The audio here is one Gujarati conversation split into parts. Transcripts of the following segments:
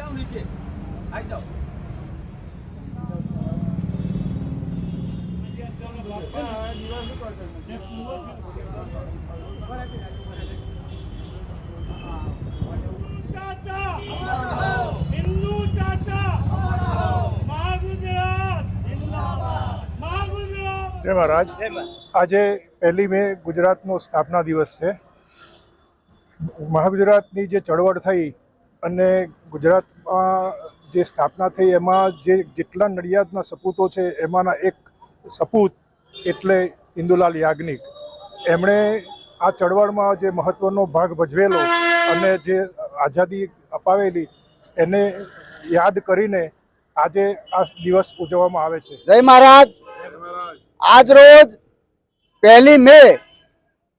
જાઓ નીચે આવી જાઓ ચાચા હિન્દુ ચાચા મહાગુજરાત મહાગુજરાત જય મહારાજ આજે પહેલી મે ગુજરાતનો સ્થાપના દિવસ છે. મહાગુજરાતની જે ચળવળ થઈ અને ગુજરાતમાં જે સ્થાપના થઈ, એમાં જે જેટલા નડિયાદના સપૂતો છે, એમાંના એક સપૂત એટલે ઇન્દુલાલ યાજ્ઞિક. એમણે આ ચળવળમાં જે મહત્વનો ભાગ ભજવેલો અને જે આઝાદી અપાવેલી, એને યાદ કરીને આજે આ દિવસ ઉજવવામાં આવે છે. જય મહારાજ. આજ રોજ પહેલી મે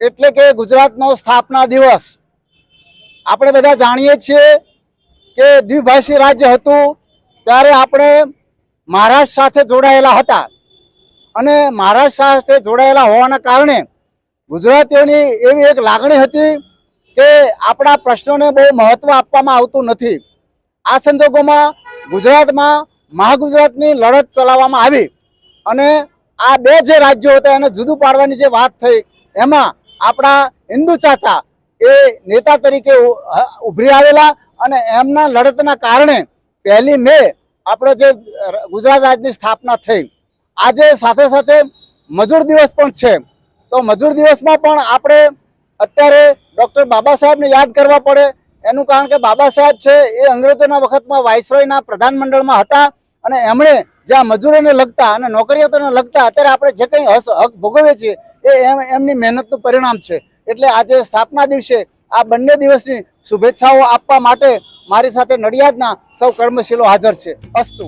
એટલે કે ગુજરાતનો સ્થાપના દિવસ. આપણે બધા જાણીએ છીએ કે દ્વિભાષી રાજ્ય હતું, ત્યારે આપણે મહારાષ્ટ્ર સાથે જોડાયેલા હતા. અને મહારાષ્ટ્ર સાથે જોડાયેલા હોવાના કારણે ગુજરાતીઓની એવી એક લાગણી હતી કે આપણા પ્રશ્નોને બહુ મહત્વ આપવામાં આવતું નથી. આ સંજોગોમાં ગુજરાતમાં મહાગુજરાતની લડત ચલાવવામાં આવી અને આ બે જે રાજ્યો હતા એને જુદું પાડવાની જે વાત થઈ, એમાં આપણા હિન્દુ ચાચા એ નેતા તરીકે ઉભરી આવેલા અને એમના લડતના કારણે પહેલી મે આપણો જે ગુજરાત રાજ્યની સ્થાપના થઈ, આજે સાથે સાથે મજૂર દિવસ પણ છે. તો મજૂર દિવસમાં પણ આપણે અત્યારે ડૉક્ટર બાબા સાહેબને યાદ કરવા પડે. એનું કારણ કે બાબા સાહેબ છે એ અંગ્રેજોના વખતમાં વાઇસરોયના પ્રધાનમંડળમાં હતા અને એમણે જ્યાં મજૂરોને લગતા અને નોકરીયાતોને લગતા અત્યારે આપણે જે કંઈ હક ભોગવીએ છીએ એ એમ, એમની મહેનતનું પરિણામ છે. એટલે આજે સ્થાપના દિવસે આ બંને દિવસની શુભેચ્છાઓ આપવા માટે મારી સાથે નડિયાદના સૌ કર્મશીલો હાજર છે. અસ્તુ.